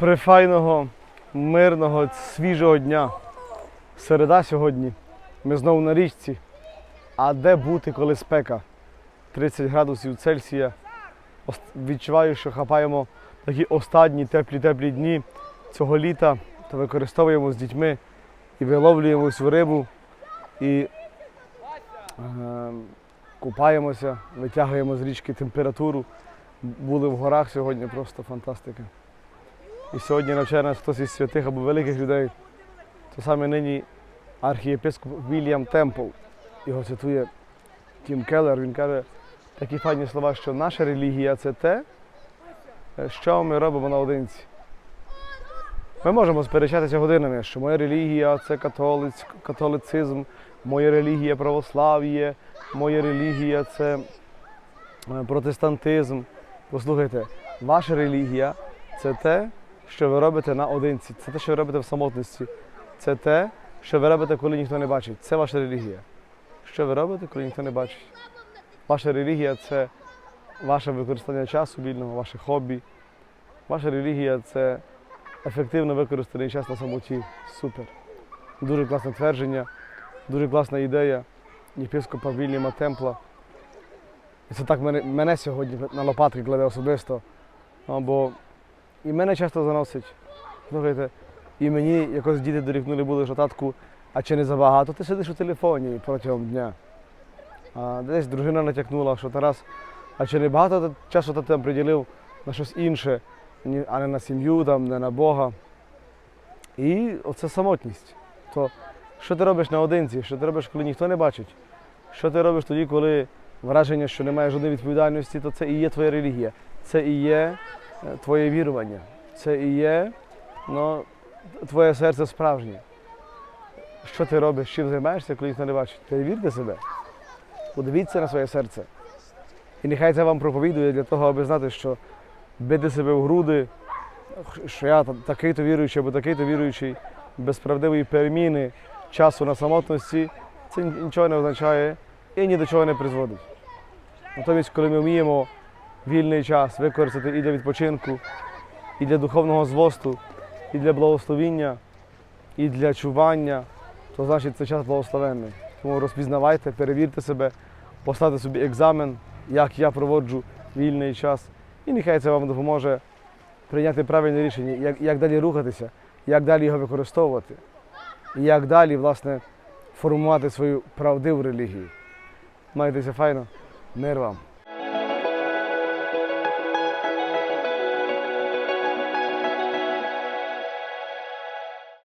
прифайного, мирного, свіжого дня. Середа сьогодні. Ми знову на річці. А де бути, коли спека? 30 градусів Цельсія. Відчуваю, що хапаємо такі останні теплі-теплі дні цього літа та використовуємо з дітьми і виловлюємо всю рибу і е, купаємося, витягуємо з річки температуру. Були в горах сьогодні, просто фантастика. І сьогодні навчає нас хтось із святих або великих людей. То саме нині архієпископ Вільям Темпл. Його цитує Тім Келлер. Він каже такі файні слова, що наша релігія це те, що ми робимо наодинці. Ми можемо сперечатися годинами, що моя релігія це католицизм, моя релігія православ'я, моя релігія це е, протестантизм. Послухайте, ваша релігія це те, що ви робите наодинці, це те, що ви робите в самотності. Це те, що ви робите, коли ніхто не бачить. Це ваша релігія. Що ви робите, коли ніхто не бачить? Ваша релігія це ваше використання часу вільного, ваше хобі. Ваша релігія це ефективно використаний час на самоті. Супер. Дуже класне твердження, дуже класна ідея єпископа Вільяма Темпла. І це так мене, мене сьогодні на лопатки кладе особисто. Бо і мене часто заносить. Слухайте, і мені якось діти дорікнули були, що татку, а чи не забагато ти сидиш у телефоні протягом дня. А десь дружина натякнула, що Тарас, а чи не багато часу ти там приділив на щось інше, а не на сім'ю, там, не на Бога. І оце самотність. То що ти робиш наодинці, що ти робиш, коли ніхто не бачить? Що ти робиш тоді, коли враження, що немає жодної відповідальності, то це і є твоя релігія, це і є твоє вірування, це і є ну, твоє серце справжнє. Що ти робиш, чим займаєшся, коли ніхто не бачить? Перевірте себе. Подивіться на своє серце. І нехай це вам проповідує для того, аби знати, що бити себе в груди, що я такий-то віруючий або такий-то віруючий, без правдивої переміни часу на самотності, це нічого не означає і ні до чого не призводить. Натомість, коли ми вміємо вільний час використати і для відпочинку, і для духовного звосту, і для благословіння, і для чування, то значить це час благословенний. Тому розпізнавайте, перевірте себе, поставте собі екзамен, як я проводжу вільний час. І нехай це вам допоможе прийняти правильне рішення, як, як далі рухатися, як далі його використовувати, і як далі, власне, формувати свою правдиву релігію. Майтеся файно, мир вам.